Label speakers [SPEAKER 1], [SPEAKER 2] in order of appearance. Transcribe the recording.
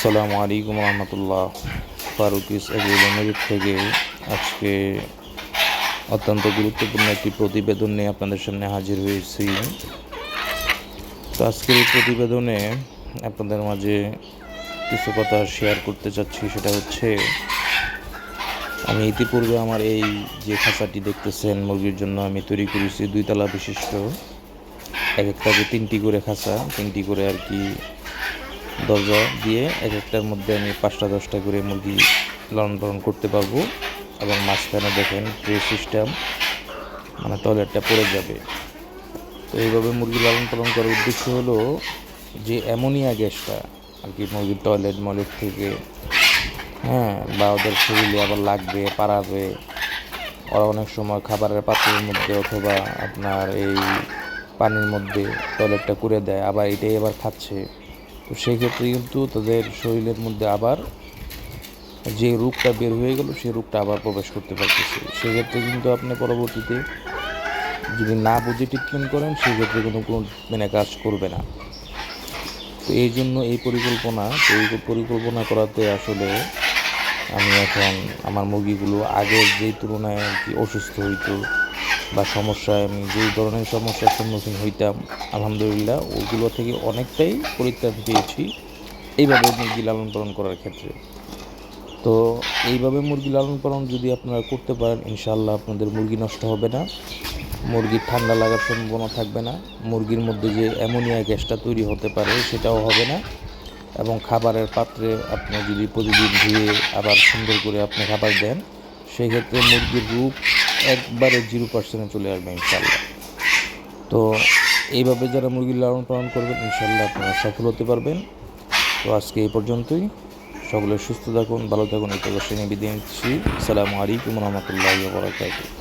[SPEAKER 1] আসসালামু আলাইকুম রহমতুল্লাহ। ফারুকিস এগ্রিমেন্ট থেকে আজকে অত্যন্ত গুরুত্বপূর্ণ একটি প্রতিবেদন নিয়ে আপনাদের সামনে হাজির হয়েছি। তো আজকের এই প্রতিবেদনে আপনাদের মাঝে কিছু কথা শেয়ার করতে চাচ্ছি, সেটা হচ্ছে, আমি ইতিপূর্বে আমার এই যে খাঁচাটি দেখতেছেন, মুরগির জন্য আমি তৈরি করেছি দুইতলা বিশিষ্ট। এক একটাকে তিনটি করে খাঁচা তিনটি করে আর কি দরজা দিয়ে এক একটার মধ্যে আমি পাঁচটা, দশটা করে মুরগি লালন পালন করতে পারব এবং মাঝখানে দেখেন ট্রে সিস্টেম মানে টয়লেটটা পড়ে যাবে। তো এইভাবে মুরগি লালন পালন করার উদ্দেশ্য হলো যে অ্যামোনিয়া গ্যাসটা, আর কি মুরগির টয়লেট মলেট থেকে হ্যাঁ বা ওদের শরীরে আবার লাগবে পারাবে ওরা অনেক সময় খাবারের পাত্রের মধ্যে অথবা আপনার এই পানির মধ্যে টয়লেটটা করে দেয়, আবার এটাই আবার খাচ্ছে। তো সেই ক্ষেত্রে কিন্তু তাদের শরীরের মধ্যে আবার যে রোগটা বের হয়ে গেল, সেই রোগটা আবার প্রবেশ করতে পারতেছে। সেক্ষেত্রে কিন্তু আপনি পরবর্তীতে যদি না বুঝে ট্রিটমেন্ট করেন সেক্ষেত্রে কিন্তু কোনো মানে কাজ করবে না। তো এই জন্য এই পরিকল্পনা এই পরিকল্পনা করাতে আসলে আমি এখন আমার মুরগিগুলো আগের যেই তুলনায় কি অসুস্থ হইতো বা সমস্যায় আমি যেই ধরনের সমস্যার সম্মুখীন হইতাম, আলহামদুলিল্লাহ, ওগুলো থেকে অনেকটাই পরিত্রাণ পেয়েছি এইভাবে মুরগি লালন পালন করার ক্ষেত্রে। তো এইভাবে মুরগি লালন পালন যদি আপনারা করতে পারেন ইনশাল্লাহ আপনাদের মুরগি নষ্ট হবে না মুরগির ঠান্ডা লাগার সম্ভাবনা থাকবে না, মুরগির মধ্যে যে অ্যামোনিয়া গ্যাসটা তৈরি হতে পারে সেটাও হবে না এবং খাবারের পাত্রে আপনি যদি প্রতিদিন ধুয়ে আবার সুন্দর করে আপনি খাবার দেন, সেই ক্ষেত্রে মুরগির রূপ একবারে জিরো পার্সেন্টে চলে আসবে ইনশাল্লাহ। তো এইভাবে যারা মুরগির লালন পালন করবেন, ইনশাল্লাহ আপনারা সফল হতে পারবেন। তো আজকে এই পর্যন্তই। সকলে সুস্থ থাকুন, ভালো থাকুন। এই প্রদর্শনী বিদায় নিচ্ছি। আসসালামু আলাইকুম রহমতুল্লাহ বরাকাতুহ।